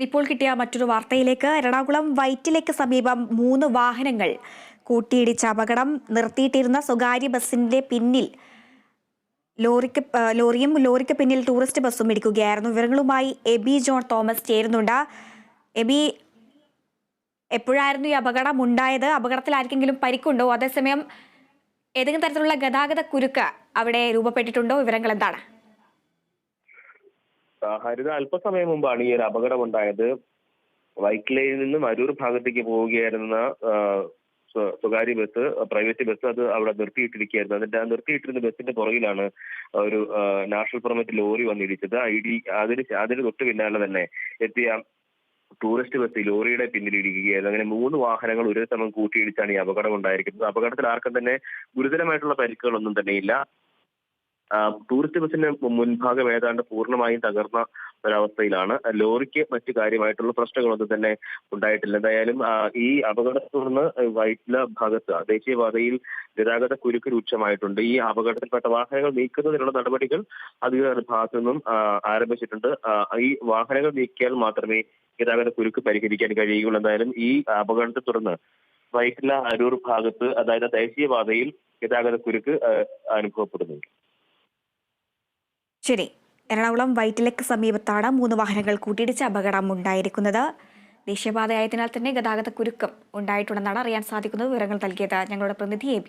ഇപ്പോൾ കിട്ടിയ മറ്റൊരു വാർത്തയിലേക്ക് എറണാകുളം വൈറ്റിലേക്ക് സമീപം മൂന്ന് വാഹനങ്ങൾ കൂട്ടിയിടിച്ച അപകടം നിർത്തിയിട്ടിരുന്ന സ്വകാര്യ ബസിന്റെ പിന്നിൽ ലോറിക്ക് ലോറിയും ലോറിക്ക് പിന്നിൽ ടൂറിസ്റ്റ് ബസ്സും ഇടിക്കുകയായിരുന്നു. വിവരങ്ങളുമായി എബി ജോൺ തോമസ് ചേരുന്നുണ്ട്. എബി എപ്പോഴായിരുന്നു ഈ അപകടം ഉണ്ടായത്? അപകടത്തിൽ ആർക്കെങ്കിലും പരിക്കുണ്ടോ? അതേസമയം ഏതെങ്കിലും തരത്തിലുള്ള ഗതാഗത കുരുക്ക് അവിടെ രൂപപ്പെട്ടിട്ടുണ്ടോ? വിവരങ്ങൾ എന്താണ്? ഹരിത അല്പസമയം മുമ്പാണ് ഈ ഒരു അപകടം ഉണ്ടായത് ലൈനിൽ നിന്നും അരൂർ ഭാഗത്തേക്ക് പോവുകയായിരുന്ന സ്വകാര്യ ബസ് പ്രൈവറ്റ് ബസ് അത് അവിടെ നിർത്തിയിട്ടിരിക്കുകയായിരുന്നു. അതിന്റെ ആ നിർത്തിയിട്ടിരുന്ന ബസിന്റെ പുറകിലാണ് ഒരു നാഷണൽ പെർമിറ്റ് ലോറി വന്നിടിച്ചത് ഐ ഡി അതിന് അതിന് തൊട്ട് പിന്നാലെ തന്നെ എത്തിയ ടൂറിസ്റ്റ് ബസ് ലോറിയുടെ പിന്നിലിരിക്കുകയായിരുന്നു. അങ്ങനെ മൂന്ന് വാഹനങ്ങൾ ഒരേ സമയം കൂട്ടിയിടിച്ചാണ് ഈ അപകടം ഉണ്ടായിരിക്കുന്നത് അപകടത്തിൽ ആർക്കും തന്നെ ഗുരുതരമായിട്ടുള്ള പരിക്കുകളൊന്നും തന്നെയില്ല. ടൂറിസ്റ്റ് ബസിന്റെ മുൻഭാഗം ഏതാണ്ട് പൂർണമായും തകർന്ന ഒരവസ്ഥയിലാണ്. ലോറിക്ക് മറ്റു കാര്യമായിട്ടുള്ള പ്രശ്നങ്ങളൊന്നും തന്നെ ഉണ്ടായിട്ടില്ല. എന്തായാലും ഈ അപകടത്തെ തുടർന്ന് വൈറ്റില ഭാഗത്ത് ദേശീയപാതയിൽ ഗതാഗത കുരുക്ക് രൂക്ഷമായിട്ടുണ്ട്. ഈ അപകടത്തിൽപ്പെട്ട വാഹനങ്ങൾ നീക്കുന്നതിനുള്ള നടപടികൾ അധികൃതരുടെ ഭാഗത്തു നിന്നും ആരംഭിച്ചിട്ടുണ്ട്. ഈ വാഹനങ്ങൾ നീക്കിയാൽ മാത്രമേ ഗതാഗത കുരുക്ക് പരിഹരിക്കാൻ കഴിയുകയുള്ളൂ. എന്തായാലും ഈ അപകടത്തെ തുടർന്ന് വൈറ്റില അരൂർ ഭാഗത്ത് അതായത് ദേശീയപാതയിൽ ഗതാഗത കുരുക്ക് അനുഭവപ്പെടുന്നുണ്ട്. ശരി. എറണാകുളം വൈറ്റിലക്ക് സമീപത്താണ് മൂന്ന് വാഹനങ്ങൾ കൂട്ടിയിടിച്ച് അപകടം ഉണ്ടായിരിക്കുന്നത് ദേശീയപാതയായതിനാൽ തന്നെ ഗതാഗത കുരുക്കം ഉണ്ടായിട്ടുണ്ടെന്നാണ് അറിയാൻ സാധിക്കുന്നത് വിവരങ്ങൾ നൽകിയത് ഞങ്ങളുടെ പ്രതിനിധി എ